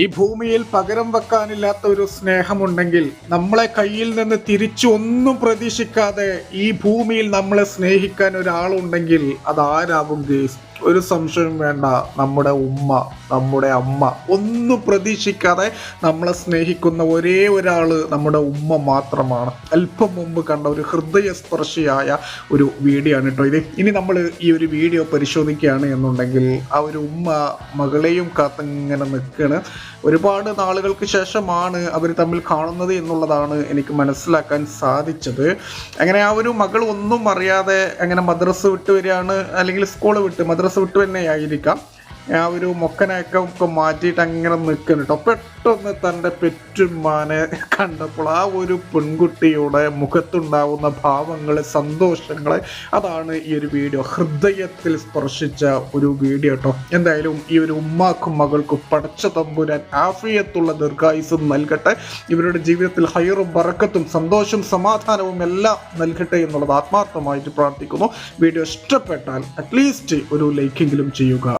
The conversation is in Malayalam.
ഈ ഭൂമിയിൽ പകരം വെക്കാനില്ലാത്ത ഒരു സ്നേഹമുണ്ടെങ്കിൽ നമ്മളെ കയ്യിൽ നിന്ന് തിരിച്ചു ഒന്നും പ്രതീക്ഷിക്കാതെ ഈ ഭൂമിയിൽ നമ്മളെ സ്നേഹിക്കാൻ ഒരാളുണ്ടെങ്കിൽ അതാരാകും ഗേസ്? ഒരു സംശയം വേണ്ട. നമ്മുടെ ഉമ്മ നമ്മുടെ അമ്മ. ഒന്നും പ്രതീക്ഷിക്കാതെ നമ്മളെ സ്നേഹിക്കുന്ന ഒരേ ഒരാൾ നമ്മുടെ ഉമ്മ മാത്രമാണ്. അല്പം മുമ്പ് കണ്ട ഒരു ഹൃദയസ്പർശിയായ ഒരു വീഡിയോ ആണ് കേട്ടോ ഇത്. ഇനി നമ്മൾ ഈ ഒരു വീഡിയോ പരിശോധിക്കുകയാണ് എന്നുണ്ടെങ്കിൽ ആ ഒരു ഉമ്മ മകളെയും കാത്തിങ്ങനെ നിൽക്കുകയാണ്. ഒരുപാട് നാളുകൾക്ക് ശേഷമാണ് അവർ തമ്മിൽ കാണുന്നത് എന്നുള്ളതാണ് എനിക്ക് മനസ്സിലാക്കാൻ സാധിച്ചത്. അങ്ങനെ ആ ഒരു മകൾ ഒന്നും അറിയാതെ അങ്ങനെ മദ്രസ് വിട്ട് വരികയാണ് അല്ലെങ്കിൽ സ്കൂൾ വിട്ട് മദ്രസ് വിട്ട് തന്നെ ആയിരിക്കാം ആ ഒരു മൊക്കനൊക്കെ ഒക്കെ മാറ്റിയിട്ട് അങ്ങനെ നിൽക്കുന്നു കേട്ടോ പെട്ടെന്ന് തന്റെ പെറ്റുമാനെ കണ്ടപ്പോൾ ആ ഒരു പെൺകുട്ടിയുടെ മുഖത്തുണ്ടാവുന്ന ഭാവങ്ങളെ സന്തോഷങ്ങളെ അതാണ് ഈ ഒരു വീഡിയോ. ഹൃദയത്തിൽ സ്പർശിച്ച ഒരു വീഡിയോ കേട്ടോ എന്തായാലും ഈ ഒരു ഉമ്മാക്കും മകൾക്കും പടച്ച തമ്പുരാൻ ആഫിയത്തുള്ള ദീർഘായുസും നൽകട്ടെ. ഇവരുടെ ജീവിതത്തിൽ ഹയറും ബറക്കത്തും സന്തോഷവും സമാധാനവും എല്ലാം നൽകട്ടെ എന്നുള്ളത് ആത്മാർത്ഥമായിട്ട് പ്രാർത്ഥിക്കുന്നു. വീഡിയോ ഇഷ്ടപ്പെട്ടാൽ അറ്റ്ലീസ്റ്റ് ഒരു ലൈക്കെങ്കിലും ചെയ്യുക.